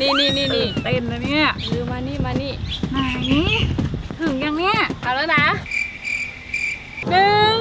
นี่นี่นี่นี่เต้นนะเนี่ยหรือมานี่มานี่ไหนถึงยังเนี่ยเอาแล้วนะหนึ่ง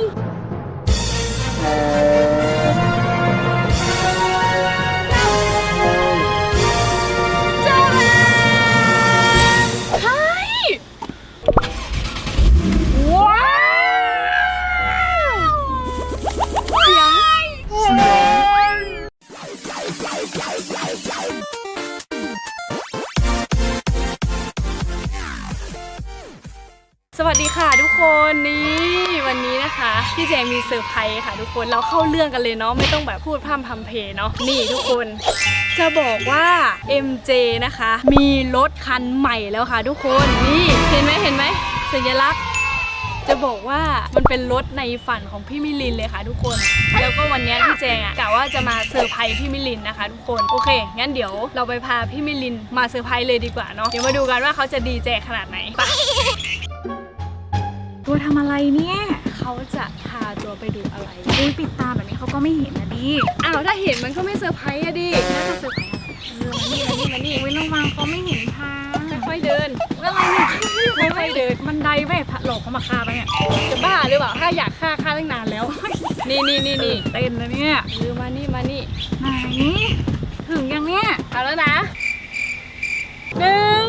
ทุกคนนี่วันนี้นะคะพี่แจงมีเซอร์ไพรส์ค่ะทุกคนเราเข้าเรื่องกันเลยเนาะไม่ต้องแบบพูดพร่ำทำเพลเนาะนี่ทุกคน จะบอกว่า MJ นะคะ มีรถคันใหม่แล้วค่ะ ทุกคนนี่เห็นไหมเห็นไหมสัญลักษณ์จะบอกว่ามันเป็นรถในฝันของพี่มิลินเลยค่ะทุกคน แล้วก็วันนี้พี่แจงอะกะว่าจะมาเซอร์ไพรส์พี่มิลินนะคะ ทุกคนโอเค งั้นเดี๋ยวเราไปพาพี่มิลินมาเซอร์ไพรส์เลยดีกว่าเนาะเดี๋ยวมาดูกันว่าเขาจะดีใจขนาดไหนไป ตัวทำอะไรเนี่ย เขาจะพาตัวไปดูอะไรอุ้ยปิดตาแบบนี้เขาก็ไม่เห็นนะดิ อ้าวถ้าเห็นมันก็ไม่เซอร์ไพรส์อะดิน่าจะเซอร์ไพรส์อะไรเออมานี่มานี่มานี่อุ้ยระวังเขาไม่เห็นทางค่อยๆเดินอะไรเนี่ยค่อยๆเดินบันไดไปหลอกเขามาฆ่าไปเนี่ยจะบ้าหรือเปล่าถ้าอยากฆ่าฆ่าตั้งนานแล้ว นี่นี่นี่นี่เต้นนะเนี่ยหรือมานี่มานี่ไหนถึงยังเนี่ยเอาแล้วนะหนึ่ง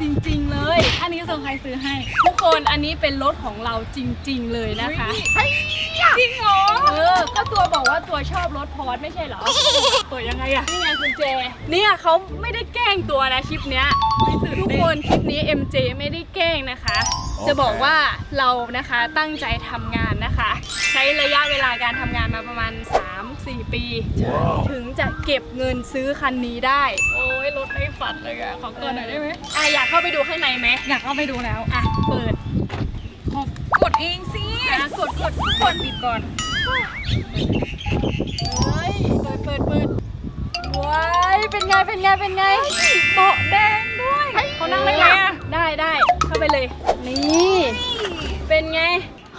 จริง ๆ เลย อันนี้เซอร์ไพรส์ซื้อให้ ทุกคนอันนี้เป็นรถของเราจริง ๆ เลยนะคะ จริงเหรอ เออ ก็ตัวบอกว่าตัวชอบรถพอร์ตไม่ใช่เหรอ เปิดยังไงอะนี่ไงคุณเจ เนี่ยเขาไม่ได้แกล้งตัวนะคลิปเนี้ยไม่ตื่นทุกเต้คนคลิปนี้ MJ ไม่ได้แกล้งนะคะ จะบอกว่าเรานะคะตั้งใจทำงานนะ คะใช้ระยะเวลาการทำงานมาประมาณ 3-4 ปี ถึงจะเก็บเงินซื้อคันนี้ได้ โอ้ยรถในฝันเลยอะขอเกินหน่อยได้ไหมอะอยากเข้าไปดูข้างในไหมอยากเข้าไปดูแล้วอะเปิดขอกดเองสิอะกดกดทุกคนปิดก่อนเฮ้ยเปิดเปิดเปิดว้ายเป็นไงเป็นไงเป็นไงเบาะแดงด้วยเขานั่งได้ไหมอะได้ได้เข้าไปเลยนี่เป็นไง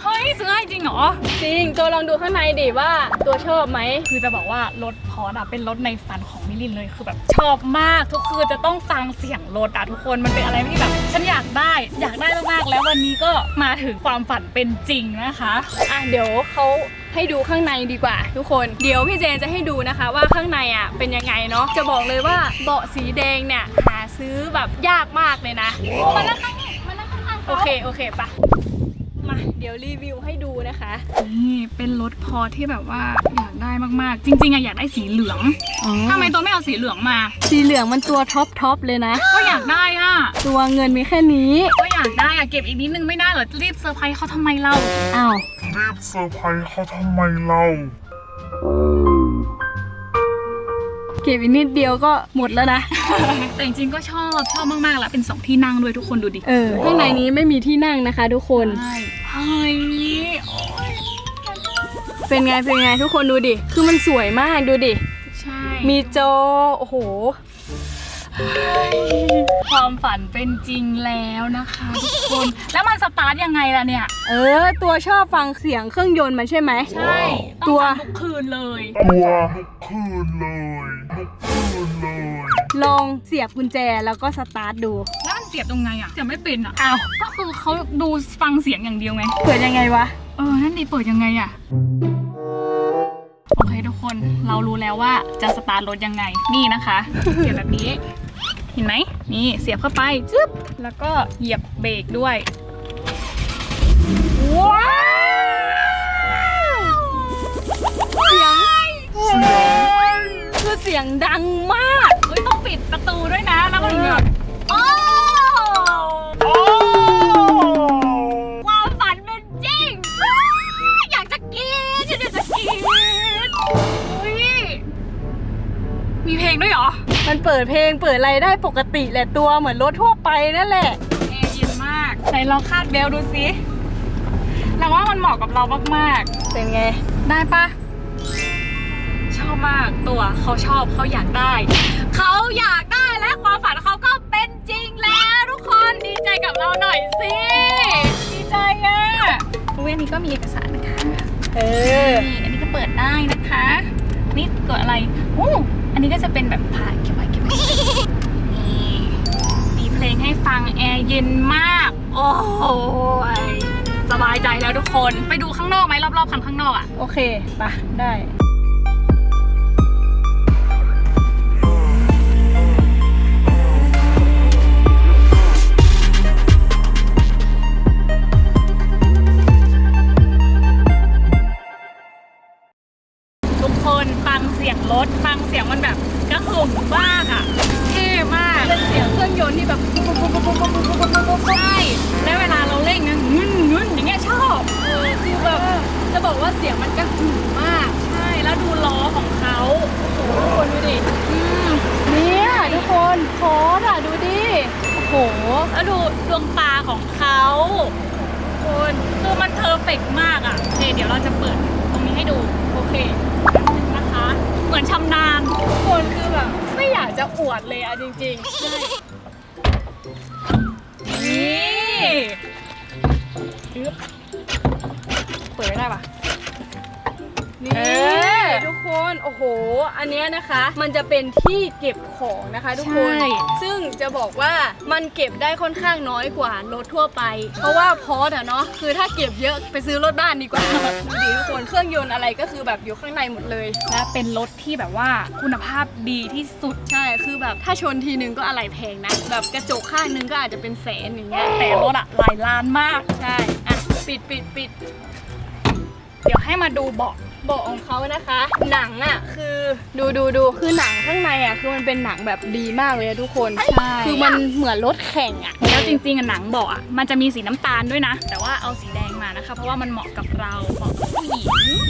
เฮ้ยซื้อให้จริงเหรอ จริงตัวลองดูข้างในดิว่าตัวชอบไหม คือจะบอกว่ารถพอร์ตอะเป็นรถในฝันของมิลินเลยคือแบบชอบมากทุกคืนจะต้องฟังเสียงรถอะทุกคนมันเป็นอะไรที่แบบฉันอยากได้อยากได้มากๆแล้ววันนี้ก็มาถึงความฝันเป็นจริงนะคะอะเดี๋ยวเขาให้ดูข้างในดีกว่า ทุกคน เดี๋ยวพี่เจนจะให้ดูนะคะ ว่าข้างในอะเป็นยังไงเนาะจะบอกเลยว่าเบาะสีแดงเนี่ยหาซื้อแบบยากมากเลยนะมาแล้วข้างนี้มาแล้วข้างๆโอเคโอเคปะ มา เดี๋ยวรีวิวให้ดูนะคะ นี่เป็นรถพอร์ตที่แบบว่าอยากได้มากๆ จริงๆอะอยากได้สีเหลืองทำไมตัวไม่เอาสีเหลืองมา สีเหลืองมันตัวท็อปท็อปเลยนะ ก็อยากได้อะตัวเงินมีแค่นี้ ก็อยากได้อะเก็บอีกนิดนึงไม่ได้เหรอ รีบเซอร์ไพรส์เขาทำไมเราอ้าวรีบเซอร์ไพรส์เขาทำไมเราเก็บอีกนิดเดียวก็หมดแล้วนะ แต่จริงๆก็ชอบชอบมากๆแล้วเป็นสองที่นั่งด้วยทุกคนดูดิ เออข้างในนี้ไม่มีที่นั่งนะคะทุกคนใช่ เฮ้ยเป็นไง เป็นไงทุกคนดูดิ คือมันสวยมากดูดิ ใช่ มีจอโอ้โห ความฝันเป็นจริงแล้วนะคะทุกคน แล้วมันสตาร์ทยังไงล่ะเนี่ย เออ ตัวชอบฟังเสียงเครื่องยนต์มันใช่ไหม ใช่ ตัต้องวฟังทุกคืนเลย ตัวทุกคืนเลยทุกคืนเลย ลองเสียบกุญแจแล้วก็สตาร์ทดู แล้วมัน เสียบตรงไงอะเสียบไม่เป็นอะอ้าวก็คือเขาดูฟังเสียงอย่างเดียวไง เปิดยังไงวะ เออ นั่นดีเปิดยังไงอะ โอเคทุกคน เรารู้แล้วว่าจะสตาร์ทรถยังไง นี่นะคะ เสียบแบบนี้ เห็นไหม นี่เสียบเข้าไปจึ๊บ แล้วก็เหยียบเบรกด้วย ว้าวเสียงคือเสียงดังมากเฮ้ยต้องปิดประตูด้วยนะ แล้วก็ถึงแบบ ดเพลงเปิดอะไรได้ปกติแหละตัวเหมือนรถทั่วไปนั่นแหละแอร์เย็นมากไหนลองคาดเบลต์ดูสิเราว่ามันเหมาะกับเรามากเป็นไงๆได้ปะมากๆตัวเขาชอบเขาอยากได้ เขาอยากได้และความฝันเขาก็เป็นจริงแล้วทุกคนดีใจกับเราหน่อยสิดีใจอะอุ้ยอันนี้ก็มีเอกสารนะคะเออนี่อันนี้ก็เปิดได้นะคะ นี่กดอะไรอู้อันนี้ก็จะเป็นแบบผ่านเก็บ เพลงให้ฟังแอร์เย็นมาก โอ้ยสบายใจแล้วทุกคน ไปดูข้างนอกไหมรอบๆคันข้างนอกอะ โอเคปะได้ บอกว่าเสียงมันกระหึ่มมาก ใช่ แล้วดูล้อของเขาโอ้โหทุกคนดูดิเนี่ยทุกคนคอร์สอะดูดิ โอ้โห แล้วดูดวงตาของเขาคุณคือมันเพอร์เฟกต์มากอะโอเคเดี๋ยวเราจะเปิดตรงนี้ให้ดู โอเคนะคะ เหมือนชำนาญทุกคนคือแบบไม่อยากจะอวดเลยอะจริงๆใช่นี่เปิดไม่ได้ปะ นี่เออทุกคนโอ้โห อันเนี้ยนะคะ มันจะเป็นที่เก็บของนะคะทุกคน ใช่ ซึ่งจะบอกว่ามันเก็บได้ค่อนข้างน้อยกว่ารถทั่วไป เพราะว่าพอสอะเนาะคือถ้าเก็บเยอะไปซื้อรถบ้านดีกว่าดูดิทุกคนเครื่องยนต์อะไรก็คือแบบอยู่ข้างในหมดเลย และเป็นรถที่แบบว่าคุณภาพดีที่สุด ใช่คือแบบถ้าชนทีนึงก็อะไรแพงนะแบบกระจกข้างนึงก็อาจจะเป็นแสนอย่างเงี้ยแต่รถอะหลายล้านมาก ใช่อะปิดปิดปิด เดี๋ยวให้มาดูเบาะ เบาะของเขานะคะ หนังอะคือดูดูดูคือหนังข้างในอะคือมันเป็นหนังแบบดีมากเลยอะทุกคนใช่ คือมันเหมือนรถแข่งอะ แล้วจริงๆอะหนังเบาะอะมันจะมีสีน้ำตาลด้วยนะ แต่ว่าเอาสีแดงมานะคะ เพราะว่ามันเหมาะกับเราเหมาะกับผู้หญิงใช่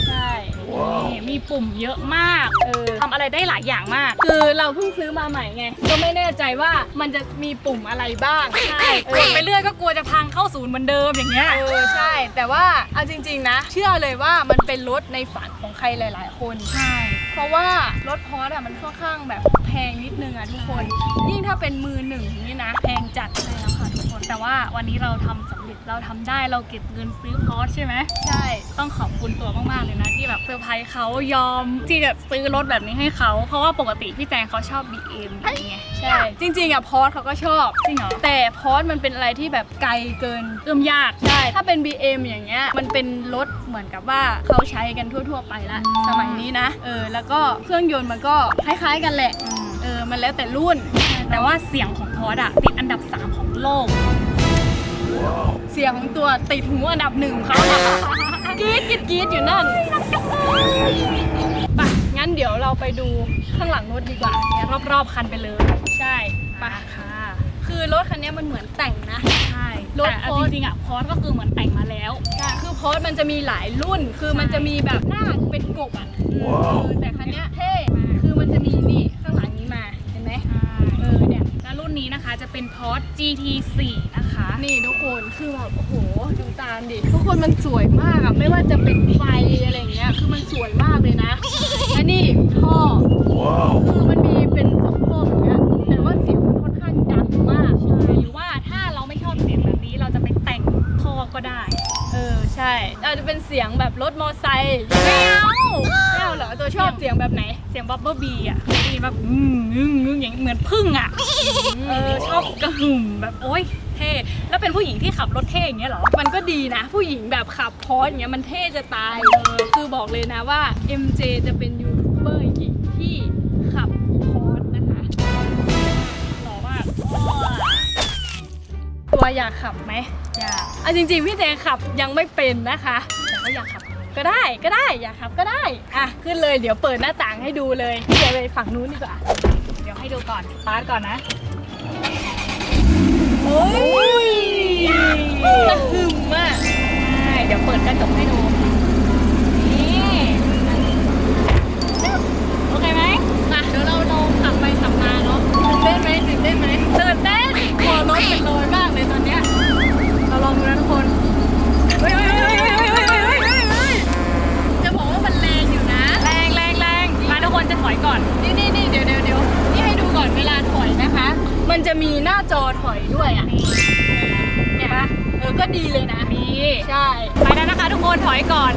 นี่มีปุ่มเยอะมากเออทำอะไรได้หลายอย่างมาก คือเราเพิ่งซื้อมาใหม่ไง ก็ไม่แน่ใจว่ามันจะมีปุ่มอะไรบ้างใช่กดไปเรื่อยก็กลัวจะพังเข้าศูนย์เหมือนเดิมอย่างเงี้ย เออใช่ แต่ว่าเอาจริง ๆ นะ เชื่อเลยว่ามันเป็นรถในฝันของใครหลาย ๆ คน ใช่ เพราะว่ารถพอร์ตอะมันค่อนข้างแบบแพงนิดนึงอะทุกคน ยิ่งถ้าเป็นมือหนึ่งนี่นะ แพงจัดใช่แล้วค่ะทุก คน แต่ว่าวันนี้เราทำสำเร็จเราทำได้เราเก็บเงินซื้อพอร์ชใช่ไหมใช่ ต้องขอบคุณตัวมากๆเลยนะ ที่แบบเซอร์ไพรส์เขายอมที่จะซื้อรถแบบนี้ให้เขาเพราะว่าปกติพี่แจงเขาชอบ BM อย่างเงี้ยใช่ จริงๆอะพอร์ตเขาก็ชอบ จริงเหรอ แต่พอร์ตมันเป็นอะไรที่แบบไกลเกินเอื้อมยากใช่ถ้าเป็น BM อย่างเงี้ยมันเป็นรถเหมือนกับว่าเขาใช้กันทั่ว ๆ ไปละสมัยนี้นะเออแล้วก็เครื่องยนต์มันก็คล้ายๆกันแหละ เออมันแล้วแต่รุ่น แต่ว่าเสียงของพอร์ดอะติดอันดับ 3 ของโลก เสียงของตัวติดหูอันดับหนึ่งของเขาเนี่ยกรี๊ดกรี๊ดกรี๊ดอยู่นั่นไปงั้นเดี๋ยวเราไปดูข้างหลังรถดีกว่าเนี่ยรอบๆคันไปเลย ใช่ไปไปค่ะ คือรถคันนี้มันเหมือนแต่งนะ ใช่รถแต่เอาโพสต์จริงๆอะพอร์ดก็คือเหมือนแต่งมาแล้วใช่คือพอสมันจะมีหลายรุ่น คือมันจะมีแบบหน้าเป็นกบอะ เป็นพอร์ด GT4 นะคะ นี่ทุกคนคือแบบโอ้โหดูตามดิทุกคนมันสวยมากอะไม่ว่าจะเป็นไฟอะไรอย่างเงี้ยคือมันสวยมากเลยนะและนี่ท่อคือมันมีเป็นสองท่ออย่างเงี้ยแต่ว่าเสียงมันค่อนข้างดังมากใช่หรือว่าถ้าเราไม่ชอบเสียงแบบนี้เราจะไปแต่งท่อก็ได้ เออใช่อาจจะเป็นเสียงแบบรถมอไซค์ไม่เอาไม่เอาเหรอตัวชอบเสียงแบบไหน เสียงบับเบิ้ลบีอะเคยได้ยินแบบงึ้งงึ้งงึ้งอย่างเหมือนพึ่งอะเออชอบกระหึ่มแบบโอ๊ยเท่แล้วเป็นผู้หญิงที่ขับรถเท่อย่างเงี้ยเหรอ มันก็ดีนะ ผู้หญิงแบบขับพอร์ตอย่างเงี้ยมันเท่จะตายเออคือบอกเลยนะว่า MJ จะเป็นยูทูบเบอร์หญิงที่ขับพอร์ตนะคะหล่อมากตัวอยากขับไหม อยากอะจริงๆพี่เจขับยังไม่เป็นนะคะแต่ก็อยากขับก็ได้ก็ได้อยากขับก็ได้อะขึ้นเลยเดี๋ยวเปิดหน้าต่างให้ดูเลยพี่เจไปฝั่งนู้นดีกว่าเดี๋ยวให้ดูก่อนสตาร์ทก่อนนะโอ้ยกระหึ่มอะ มันจะมีหน้าจอถอยด้วยอะเนี่ยปะเออก็ดีเลยนะนี่ใช่ ไปแล้วนะคะทุกคนถอยก่อน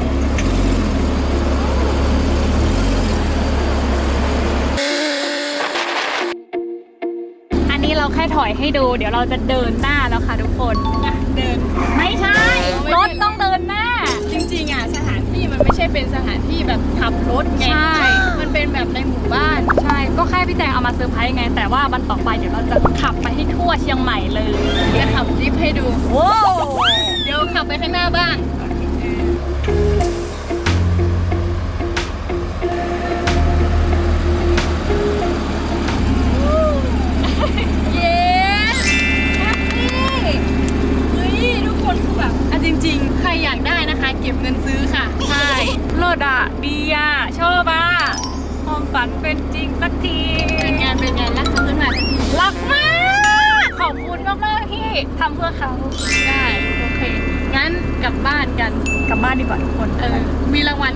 อันนี้เราแค่ถอยให้ดู เดี๋ยวเราจะเดินหน้าแล้วค่ะทุกคนอะเดิน ไม่ใช่ไม่รใช่ถต้องเดินหน้า มาเซอร์ไพรส์ไง แต่ว่าวันต่อไปเดี๋ยวเราจะขับไปให้ทั่วเชียงใหม่เลยจะขับดิฟให้ดู โอ้ เดี๋ยวขับไปข้างหน้าบ้าง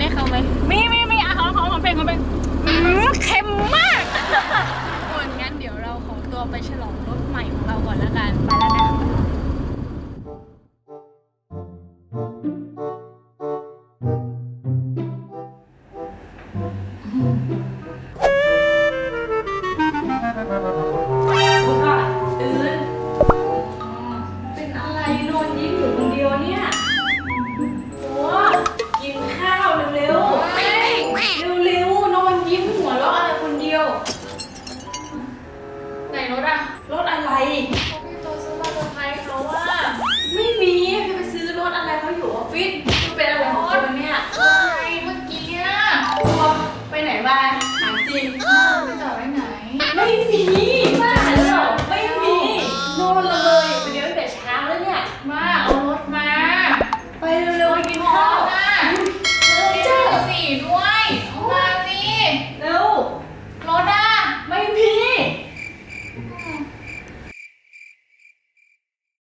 มีรางวัลให้เขาไหมมีมีมีอะเขาเขาเขาเป็นเขาเป็นอืมเค็มมากทุกคนงั้นเดี๋ยวเราขอตัวไปฉลองรถใหม่ของ ไปไหนมาถามจริงไปจอดไว้ไหน ไม่มี